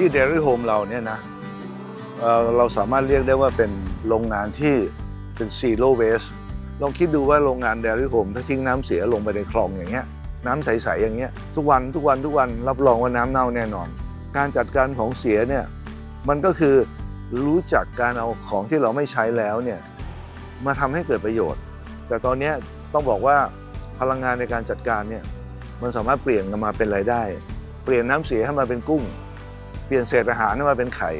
ที่ Dairy Home เราเนี่ยนะเอ่อเราสามารถเรียกได้ว่าเป็นโรงงานที่เป็น zero waste ลองคิดดูว่าโรงงาน Dairy Home ถ้าทิ้งน้ำเสียลงไปในคลองอย่างเงี้ยน้ำใสๆอย่างเงี้ยทุกวันทุกวันทุกวันรับรองว่าน้ำเน่าแน่นอน การจัดการของเสียเนี่ยมันก็คือรู้จักการเอาของที่เราไม่ใช้แล้วเนี่ยมาทำให้เกิดประโยชน์ แต่ตอนนี้ต้องบอกว่าพลังงานในการจัดการเนี่ยมันสามารถเปลี่ยนมาเป็นรายได้ เปลี่ยนน้ำเสียให้มาเป็นกุ้ง ปลี่ยนเศษอาหารมาเป็นไข่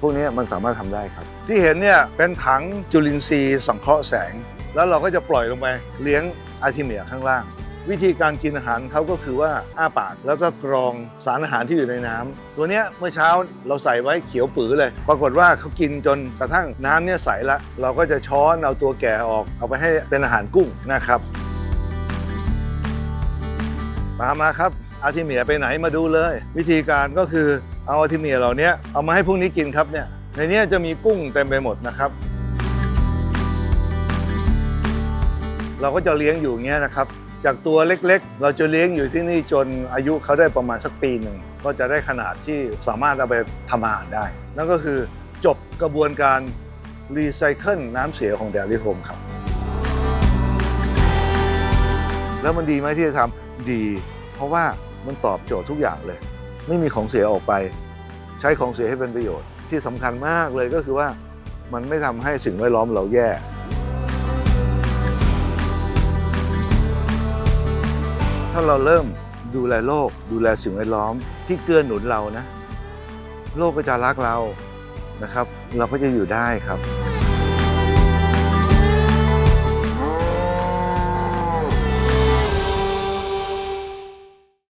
พวกนี้มันสามารถทำได้ครับ ที่เห็นเนี่ยเป็นถังจุลินทรีย์สังเคราะห์แสง แล้วเราก็จะปล่อยลงไปเลี้ยงอาร์ทิเมียข้างล่าง วิธีการกินอาหารเขาก็คือว่าอ้าปากแล้วก็กรองสารอาหารที่อยู่ในน้ำตัวเนี้ยเมื่อเช้าเราใส่ไว้เขียวปือเลย ปรากฏว่าเขากินจนกระทั่งน้ำเนี่ยใสละ เราก็จะช้อนเอาตัวแก่ออก เอาไปให้เป็นอาหารกุ้งนะครับตามมาครับอาร์ทิเมียไปไหนมาดูเลย วิธีการก็คือ เอาทิเมียเหล่านี้เอามาให้พวกนี้กินครับเนี่ยในเนี้ยจะมีกุ้งเต็มไปหมดนะครับ เราก็จะเลี้ยงอยู่เงี้ยนะครับ จากตัวเล็กๆ เราจะเลี้ยงอยู่ที่นี่จนอายุเขาได้ประมาณสักปีหนึ่งก็จะได้ขนาดที่สามารถเอาไปทำอาหารได้ นั่นก็คือจบกระบวนการรีไซเคิลน้ำเสียของเดลี่โฮมครับ แล้วมันดีไหมที่จะทำดี เพราะว่ามันตอบโจทย์ทุกอย่างเลย ไม่มีของเสียออกไป ใช้ของเสียให้เป็นประโยชน์ ที่สำคัญมากเลยก็คือว่ามันไม่ทำให้สิ่งแวดล้อมเราแย่ถ้าเราเริ่มดูแลโลก ดูแลสิ่งแวดล้อมที่เกื้อหนุนเรานะ โลกก็จะรักเรานะครับ เราก็จะอยู่ได้ครับ